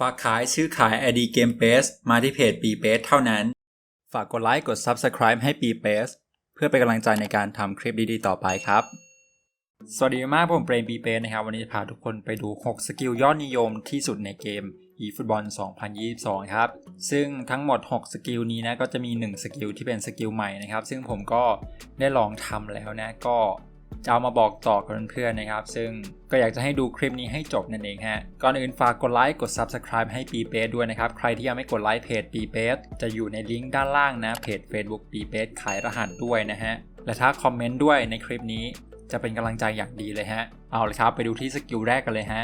ฝากขายซื้อขาย ID Game p a s มาที่เพจ b p a s เท่านั้น ฝากกดไลค์กด Subscribe ให้ b p a s เพื่อเป็นกำลังใจในการทำคลิปดีๆ ต่อไปครับ สวัสดีมากผมเปรม b p a s นะครับ วันนี้จะพาทุกคนไปดู 6 สกิลยอดนิยมที่สุดในเกม eFootball 2022 ครับ ซึ่งทั้งหมด 6 สกิลนี้นะก็จะมี 1 สกิลที่เป็นสกิลใหม่นะครับ ซึ่งผมก็ได้ลองทำแล้วนะก็ จะเอามาบอกต่อกับเพื่อนๆนะครับ ซึ่งก็อยากจะให้ดูคลิปนี้ให้จบนั่นเองฮะ ก่อนอื่นฝากกดไลค์กด Subscribe ให้ปีเปสด้วยนะครับ ใครที่ยังไม่กดไลค์เพจปีเปสจะอยู่ในลิงก์ด้านล่างนะเพจ Facebook ปีเปสขายรหัสด้วยนะฮะ และถ้าคอมเมนต์ด้วยในคลิปนี้จะเป็นกำลังใจอย่างดีเลยฮะ เอาเลยครับไปดูที่สกิลแรกกันเลยฮะ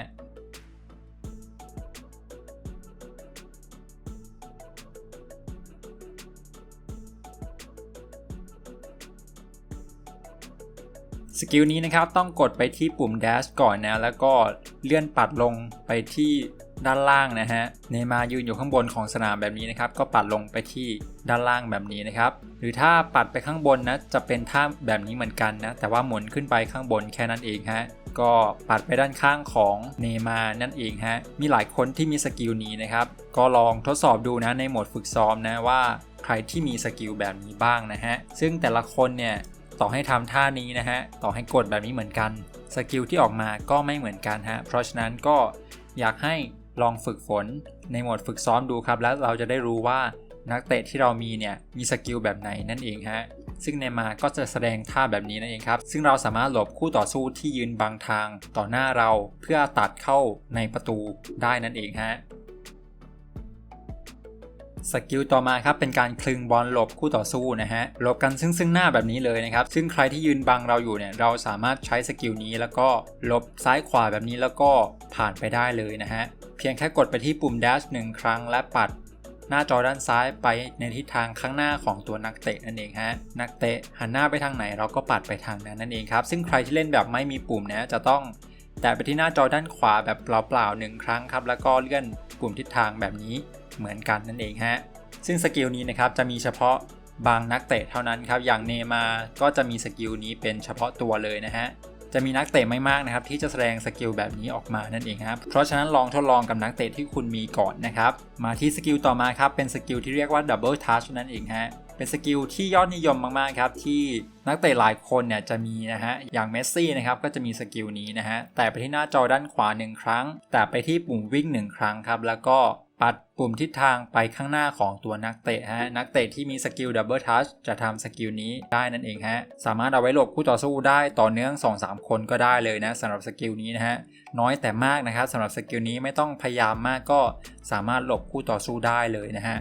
สกิลนี้นะครับต้องกดไปที่ปุ่ม dash ก่อนนะ แล้วก็เลื่อนปัดลงไปที่ด้านล่างนะฮะ เนมายืนอยู่ข้างบนของสนามแบบนี้นะครับ ก็ปัดลงไปที่ด้านล่างแบบนี้นะครับ หรือถ้าปัดไปข้างบนนะ จะเป็นท่าแบบนี้เหมือนกันนะ แต่ว่าหมุนขึ้นไปข้างบนแค่นั้นเองฮะ ก็ปัดไปด้านข้างของเนมานั่นเองฮะ มีหลายคนที่มีสกิลนี้นะครับ ก็ลองทดสอบดูนะในโหมดฝึกซ้อมนะว่าใครที่มีสกิลแบบนี้บ้างนะฮะ ซึ่งแต่ละคนเนี่ย ต่อให้ทำท่านี้นะฮะ ต่อให้กดแบบนี้เหมือนกัน สกิลที่ออกมาก็ไม่เหมือนกันฮะ เพราะฉะนั้นก็อยากให้ลองฝึกฝนในโหมดฝึกซ้อมดูครับ แล้วเราจะได้รู้ว่านักเตะที่เรามีเนี่ยมีสกิลแบบไหนนั่นเองฮะ ซึ่งในมาก็จะแสดงท่าแบบนี้นั่นเองครับ ซึ่งเราสามารถหลบคู่ต่อสู้ที่ยืนบังทางต่อหน้าเราเพื่อตัดเข้าในประตูได้นั่นเองฮะ สกิลต่อมาครับเป็นการคลึงบอลหลบคู่ต่อสู้นะฮะหลบกันซึ่งซึ่งหน้าแบบนี้เลยนะครับ ซึ่งใครที่ยืนบังเราอยู่เนี่ยเราสามารถใช้สกิลนี้แล้วก็หลบซ้ายขวาแบบนี้แล้วก็ผ่านไปได้เลยนะฮะเพียงแค่กดไปที่ปุ่ม dash หนึ่งครั้งและปัดหน้าจอด้านซ้ายไปในทิศทางข้างหน้าของตัวนักเตะนั่นเองฮะ นักเตะหันหน้าไปทางไหนเราก็ปัดไปทางนั้นนั่นเองครับ ซึ่งใครที่เล่นแบบไม่มีปุ่มนะจะต้องแตะไปที่หน้าจอด้านขวาแบบเปล่าๆหนึ่งครั้งครับ แล้วก็เลื่อนปุ่มทิศทางแบบนี้ เหมือนกันนั่นเองฮะ ซึ่งสกิลนี้นะครับจะมีเฉพาะบางนักเตะเท่านั้นครับ อย่างเนมาก็จะมีสกิลนี้เป็นเฉพาะตัวเลยนะฮะ จะมีนักเตะไม่มากนะครับที่จะแสดงสกิลแบบนี้ออกมานั่นเองครับ เพราะฉะนั้นลองทดลองกับนักเตะที่คุณมีก่อนนะครับ มาที่สกิลต่อมาครับเป็นสกิลที่เรียกว่า Double Touch นั่นเองฮะ เป็นสกิลที่ยอดนิยมมากๆครับที่นักเตะหลายคนเนี่ยจะมีนะฮะ อย่างเมสซี่นะครับก็จะมีสกิลนี้นะฮะ แต่ไปที่หน้าจอด้านขวา 1 ครั้ง แต่ไปที่ปุ่มวิ่ง 1 ครั้งครับแล้วก็ ปัดปุ่มทิศทางไปข้างหน้าของตัวนักเตะฮะ นักเตะที่มีสกิลดับเบิลทัชจะทำสกิลนี้ได้นั่นเองฮะ สามารถเอาไว้หลบคู่ต่อสู้ได้ต่อเนื่อง 2-3 คนก็ได้เลยนะสำหรับสกิลนี้นะฮะ น้อยแต่มากนะครับสำหรับสกิลนี้ไม่ต้องพยายามมากก็สามารถหลบคู่ต่อสู้ได้เลยนะฮะ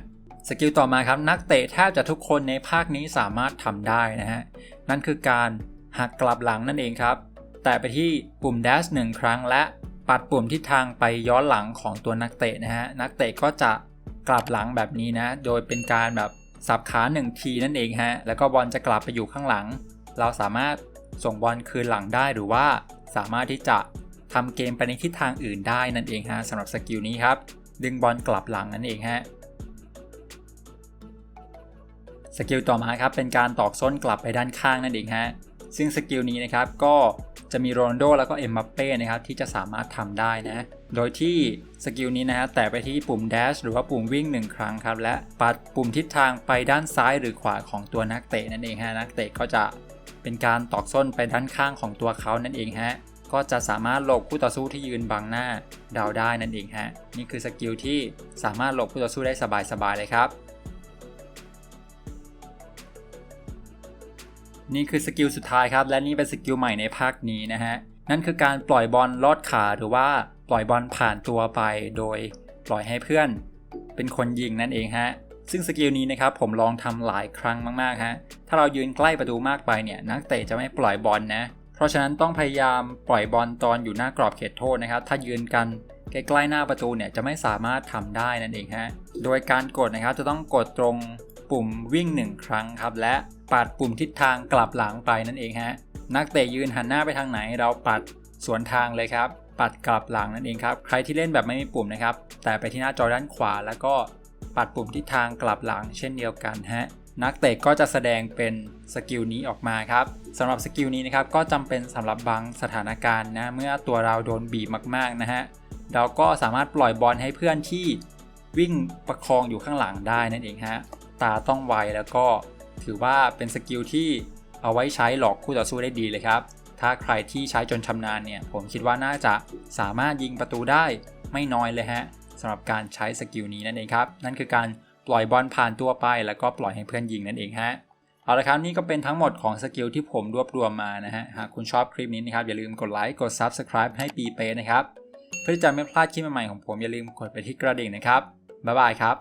สกิลต่อมาครับนักเตะแทบจะทุกคนในภาคนี้สามารถทำได้นะฮะนั่นคือการหักกลับหลังนั่นเองครับ แต่ไปที่ปุ่ม dash หนึ่งครั้งและ ปัดปุ่มทิศทางไปย้อนหลังของตัวนักเตะนะฮะนักเตะก็จะกลับหลังแบบนี้นะ โดยเป็นการแบบสับขา1ทีนั่นเองฮะแล้วก็บอลจะกลับไปอยู่ข้างหลัง เราสามารถส่งบอลคืนหลังได้หรือว่าสามารถที่จะทำเกมไปในทิศทางอื่นได้นั่นเองฮะสำหรับสกิลนี้ครับ ดึงบอลกลับหลังนั่นเองฮะสกิลต่อมาครับเป็นการตอกส้นกลับไปด้านข้างนั่นเองฮะ ซึ่งสกิลนี้นะครับก็จะมีโรนลโดแล้วก็เอ็มบัปเป้นะครับที่จะสามารถทำได้นะ โดยที่สกิลนี้นะฮะแตะไปที่ปุ่ม dash หรือว่าปุ่มวิ่ง 1 ครั้งครับ และปัดปุ่มทิศทางไปด้านซ้ายหรือขวาของตัวนักเตะนั่นเองฮะนักเตะก็จะเป็นการตอกส้นไปด้านข้างของตัวเขานั่นเองฮะก็จะสามารถหลบคู่ต่อสู้ที่ยืนบังหน้าดาวได้นั่นเองฮะนี่คือสกิลที่สามารถหลบคู่ต่อสู้ได้สบายๆเลยครับ นี่คือสกิลสุดท้ายครับ และนี่เป็นสกิลใหม่ในภาคนี้นะฮะ นั่นคือการปล่อยบอลลอดขาหรือว่าปล่อยบอลผ่านตัวไปโดยปล่อยให้เพื่อน เป็นคนยิงนั่นเองฮะ ซึ่งสกิลนี้นะครับผมลองทำหลายครั้งมากๆฮะ ถ้าเรายืนใกล้ประตูมากไปเนี่ยนักเตะจะไม่ปล่อยบอลนะ เพราะฉะนั้นต้องพยายามปล่อยบอลตอนอยู่หน้ากรอบเขตโทษนะครับ ถ้ายืนกันใกล้ๆหน้าประตูเนี่ยจะไม่สามารถทำได้นั่นเองฮะ โดยการกดนะครับจะต้องกดตรงปุ่มวิ่ง 1 ครั้งครับและ ปัดปุ่มทิศทางกลับหลังไปนั่นเองฮะ นักเตะยืนหันหน้าไปทางไหน เราปัดสวนทางเลยครับ ปัดกลับหลังนั่นเองครับ ใครที่เล่นแบบไม่มีปุ่มนะครับ แต่ไปที่หน้าจอด้านขวา แล้วก็ปัดปุ่มทิศทางกลับหลัง เช่นเดียวกันฮะ นักเตะก็จะแสดงเป็นสกิลนี้ออกมาครับสำหรับสกิลนี้นะครับ ก็จำเป็นสำหรับบางสถานการณ์นะ เมื่อตัวเราโดนบีบมากๆนะฮะ เราก็สามารถปล่อยบอลให้เพื่อนที่วิ่งประคองอยู่ข้างหลังได้นั่นเองฮะ ตาต้องไวแล้วก็ ถือว่าเป็นสกิลที่เอาไว้ใช้หลอกคู่ต่อสู้ได้ดีเลยครับ ถ้าใครที่ใช้จนชำนาญเนี่ย ผมคิดว่าน่าจะสามารถยิงประตูได้ไม่น้อยเลยฮะสำหรับการใช้สกิลนี้นั่นเองครับ นั่นคือการปล่อยบอลผ่านตัวไป แล้วก็ปล่อยให้เพื่อนยิงนั่นเองฮะเอาละครับนี่ก็เป็นทั้งหมดของสกิลที่ผมรวบรวมมานะฮะหากคุณชอบคลิปนี้นะครับอย่าลืมกดไลค์กด Subscribe ให้ปีเป้นะครับเพื่อจะไม่พลาดคลิปใหม่ๆของผมอย่าลืมกดไปที่กระดิ่งนะครับบ๊ายบายครับ